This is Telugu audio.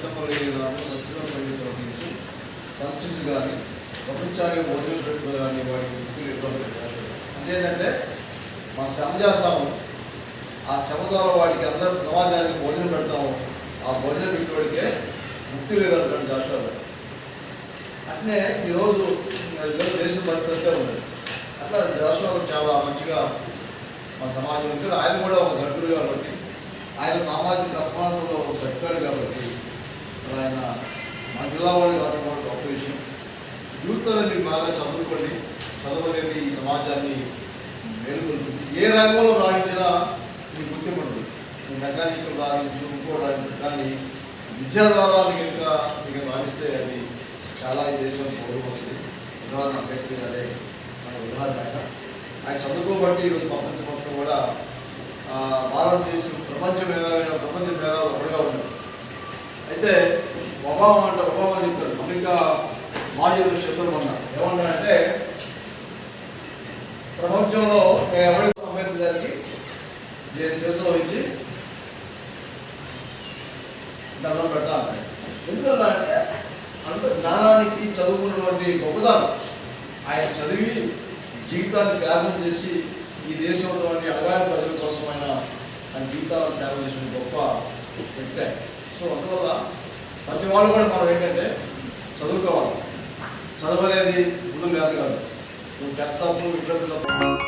చింతపల్లిదాన్ని సంచలన పండితుల గురించి కానీ ప్రపంచానికి భోజనం పెట్టు కానీ వాడి వృత్తులు ఇబ్బందులు అంటే ఏంటంటే మా శ్రమ చేస్తాము ఆ శ్రమ ద్వారా వాడికి అందరూ సమాజానికి భోజనం పెడతాము. ఆ భోజనం పెట్టేవాడికే ముక్తి లేదంటాడు జాషువా గారు అట్నే ఈరోజు దేశ పరిస్థితిగా ఉన్నది అట్లా జాషువా చాలా మంచిగా మా సమాజం ఉంటాడు ఆయన కూడా ఒక గట్టుడు కాబట్టి ఆయన సామాజిక అసమానతలో గట్టుగాడు కాబట్టి ఆయన మన జిల్లా వాడు రావడం కూడా గొప్ప విషయం. యూత్ అనేది బాగా చదువుకోండి చదువు అనేది ఈ సమాజాన్ని మేలుకొల్పుతుంది. ఏ రంగంలో రాణించినా మీకు గుర్తింపు ఉంటుంది మెకానికల్ రాణించు ఇంకో రాణించు కానీ విద్యా ద్వారా ఇంకా మీకు రాణిస్తే అది చాలా ఈ దేశం గౌరవం వస్తుంది ఉదాహరణ అంబేద్కర్ గారే మన ఉదాహరణ ఆయన. ఆయన చదువుకోబట్టి ఈరోజు ప్రపంచం మొత్తం కూడా భారతదేశం ప్రపంచ మేధావి ప్రపంచ మేధావి అయితే ఒబామా అంటే ఒబామా చెప్తాడు అమెరికా మాజీ శత్రువు అన్నారు ఏమన్నారంటే ప్రపంచంలో నేను ఎవరికి అంబేద్కర్ గారికి నేను శిరస్సు వహించి దండం పెడతా ఎందుకన్నా అంటే అంత జ్ఞానానికి చదువుకున్నటువంటి గొప్పదానం ఆయన చదివి జీవితాన్ని త్యాగం చేసి ఈ దేశంలోని అడగారి ప్రజల కోసం ఆయన ఆయన జీవితాలను త్యాగం చేసిన గొప్ప వ్యక్తి సో అందువల్ల ప్రతి వాళ్ళు కూడా మనం ఏంటంటే చదువుకోవాలి. చదవనేది అనేది ముందు లేదు కాదు. నువ్వు టెన్త్ అప్పుడు ఇంటర్మీడియట్